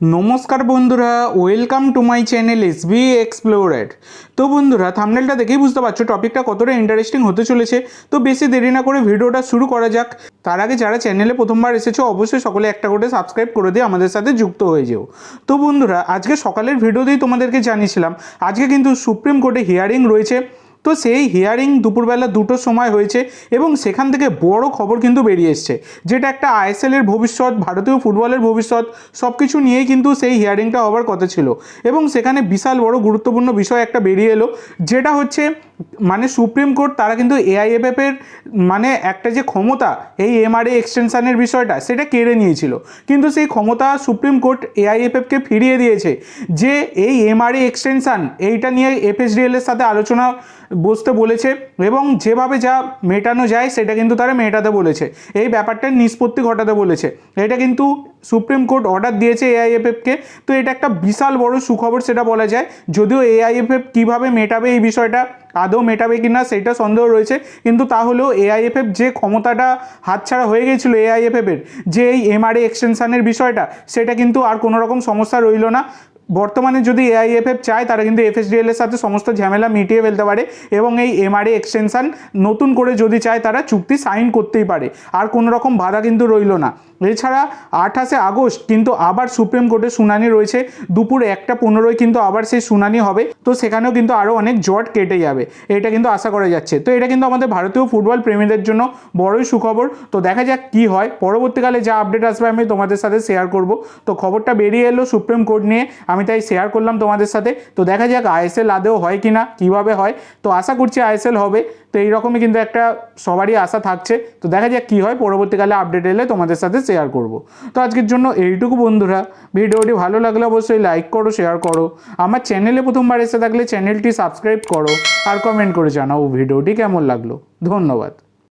নমস্কার বন্ধুরা welcome to my channel S B explored তো বন্ধুরা থামনেলটা দেখেই বুঝতে পারছ টপিকটা কতটা ইন্টারেস্টিং হতে চলেছে। তো বেশি দেরি না করে ভিডিওটা শুরু করা যাক। তার আগে যারা চ্যানেলে প্রথমবার এসেছ, অবশ্যই সকলে একটা করে সাবস্ক্রাইব করে দিয়ে আমাদের সাথে যুক্ত হয়ে যেও। তো বন্ধুরা, আজকে সকালের ভিডিওতেই তোমাদেরকে জানিয়েছিলাম, আজকে কিন্তু সুপ্রিম কোর্টে হিয়ারিং রয়েছে। তো সেই হিয়ারিং দুপুরবেলা দুটো সময় হয়েছে এবং সেখান থেকে বড় খবর কিন্তু বেরিয়ে এসছে। যেটা একটা আইএসএলের ভবিষ্যৎ, ভারতীয় ফুটবলের ভবিষ্যৎ সব কিছু নিয়েই কিন্তু সেই হিয়ারিংটা হওয়ার কথা ছিল। এবং সেখানে বিশাল বড় গুরুত্বপূর্ণ বিষয় একটা বেরিয়ে এলো, যেটা হচ্ছে মানে সুপ্রিম কোর্ট তারা কিন্তু এআইএফএফ এর মানে একটা যে ক্ষমতা, এই এমআরএ এক্সটেনশনের বিষয়টা, সেটা কেড়ে নিয়েছিল। কিন্তু সেই ক্ষমতা সুপ্রিম কোর্ট এআইএফএফকে ফিরিয়ে দিয়েছে যে এই এমআরএ এক্সটেনশন এইটা নিয়ে এফএসডিএল এর সাথে আলোচনা বসতে বলেছে এবং যেভাবে যা মেটানো যায় সেটা কিন্তু তারা মেটাতে বলেছে। এই ব্যাপারটার নিষ্পত্তি ঘটাতে বলেছে। এটা কিন্তু সুপ্রিম কোর্ট অর্ডার দিয়েছে এআইএফএফকে। তো এটা একটা বিশাল বড় সুখবর সেটা বলা যায়। যদিও এআইএফএফ কীভাবে মেটাবে এই বিষয়টা, আদৌ মেটাবে কি না সেটা সন্দেহ রয়েছে। কিন্তু তাহলেও এআইএফএফ যে ক্ষমতাটা হাতছাড়া হয়ে গেছিল এআইএফএফের, যে এই এমআরএ এক্সটেনশানের বিষয়টা, সেটা কিন্তু আর কোনো রকম সমস্যা রইল না। বর্তমানে যদি এআইএফএফ চায়, তারা কিন্তু এফএসডিএল এর সাথে সমস্ত ঝামেলা মিটিয়ে ফেলতে পারে এবং এই এমআরএ এক্সটেনশন নতুন করে যদি চায়, তারা চুক্তি সাইন করতেই পারে। আর কোনো রকম বাধা কিন্তু রইল না। এছাড়া আঠাশে আগস্ট কিন্তু আবার সুপ্রিম কোর্টে শুনানি রয়েছে। দুপুর একটা পনেরোয় কিন্তু আবার সেই শুনানি হবে। তো সেখানেও কিন্তু আরও অনেক জট কেটে যাবে। এটা কিন্তু আশা করা যাচ্ছে। তো এটা কিন্তু আমাদের ভারতীয় ফুটবল প্রেমীদের জন্য বড়ই সুখবর। তো দেখা যাক কি হয়। পরবর্তীকালে যা আপডেট আসবে আমি তোমাদের সাথে শেয়ার করব। তো খবরটা বেরিয়ে এলো সুপ্রিম কোর্ট নিয়ে। আমি তাই শেয়ার করলাম তোমাদের সাথে। তো দেখা যাক আইএসএল আদেও হয় কি না কীভাবে হয়। তো আশা করছি আইএসএল হবে। তো এইরকমই কিন্তু একটা সবারই আশা থাকছে। তো দেখা যাক কী হয়, পরবর্তীকালে আপডেট এলে তোমাদের সাথে শেয়ার করব। তো আজকের জন্য এইটুকু বন্ধুরা। ভিডিওটি ভালো লাগলে অবশ্যই লাইক করো শেয়ার করো। আমার চ্যানেলে প্রথমবার এসে থাকলে চ্যানেলটি সাবস্ক্রাইব করো। আর কমেন্ট করে জানাও ভিডিওটি কেমন লাগল। ধন্যবাদ।